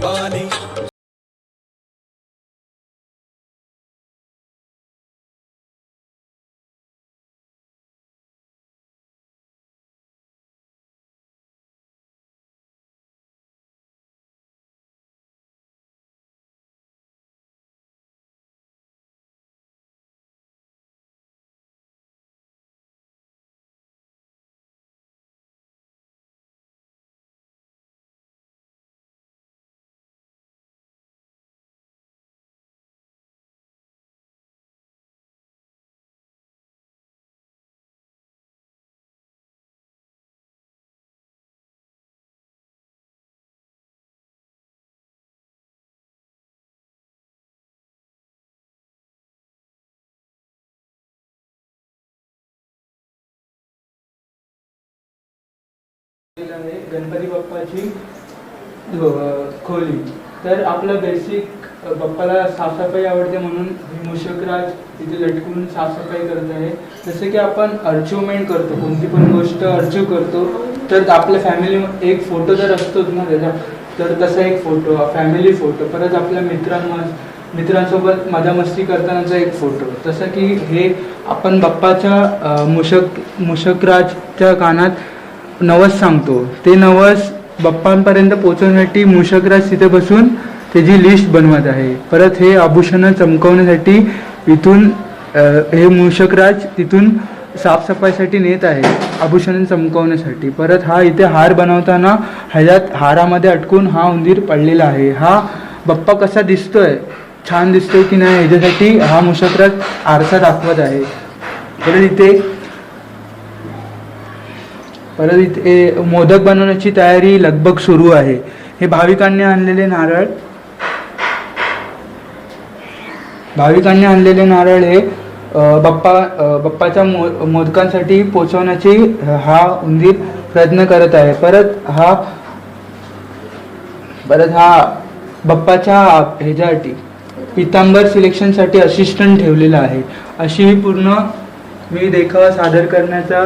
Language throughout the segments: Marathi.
Bunny. आहे गणपती बाप्पाची हो, खोली. तर आपलं बेसिक बाप्पाला साफसफाई आवडते म्हणून मुशकराज तिथे लटकून साफसफाई करत आहे. जसं की आपण अचिव्हमेंट करतो कोणती पण गोष्ट अचीव करतो तर आपल्या फॅमिली एक फोटो जर असतोच ना त्याचा. तर तसा एक फोटो फॅमिली फोटो परत आपल्या मित्रांना मित्रांसोबत मजा मस्ती करतानाचा एक फोटो तसं की हे आपण बाप्पाच्या मुशक मुशकराजच्या कानात नवस सांगतो. ते नवस बाप्पांपर्यंत पोहोचवण्यासाठी मुशकराज तिथे बसून त्याची लिस्ट बनवत आहे. परत हे आभूषणं चमकवण्यासाठी इथून हे मूषकराज तिथून साफसफाईसाठी नेत आहे आभूषणं चमकवण्यासाठी. परत हा इथे हार बनवताना ह्याच्यात हारामध्ये अटकून हा उंदीर पडलेला आहे. हा बाप्पा कसा दिसतोय? छान दिसतोय की नाही ह्याच्यासाठी हा मुशकराज आरसा दाखवत आहे. परत इथे परत इथे मोदक बनवण्याची तयारी लगभग सुरू आहे. हे भाविकांनी आणलेले नारळ. भाविकांनी आणलेले नारळ हे बाप्पा बाप्पाच्या मो मोदकांसाठी पोचवण्याची हा उंदीर प्रयत्न करत आहे. परत हा परत हा बाप्पाच्या ह्याच्यासाठी पितांबर सिलेक्शनसाठी असिस्टंट ठेवलेला आहे. अशी ही पूर्ण मी देखावा सादर करण्याचा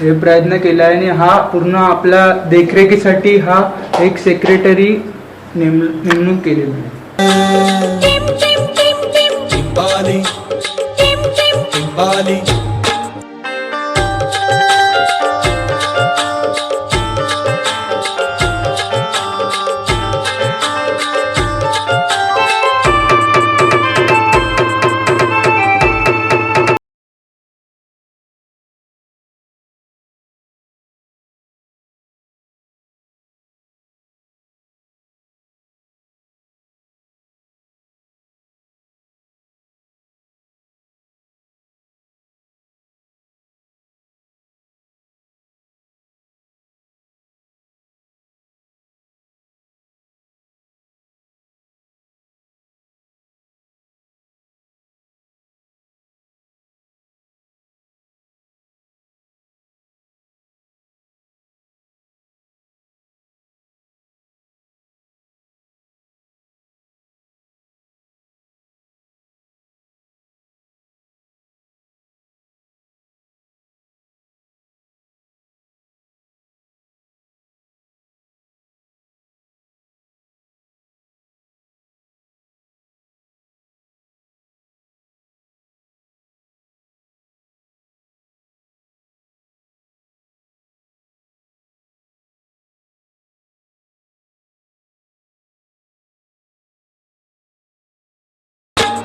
हे प्रयत्न केला आहे आणि हा पूर्ण आपल्या देखरेखीसाठी हा एक सेक्रेटरी नेम नेमणूक केलेली आहे Bali.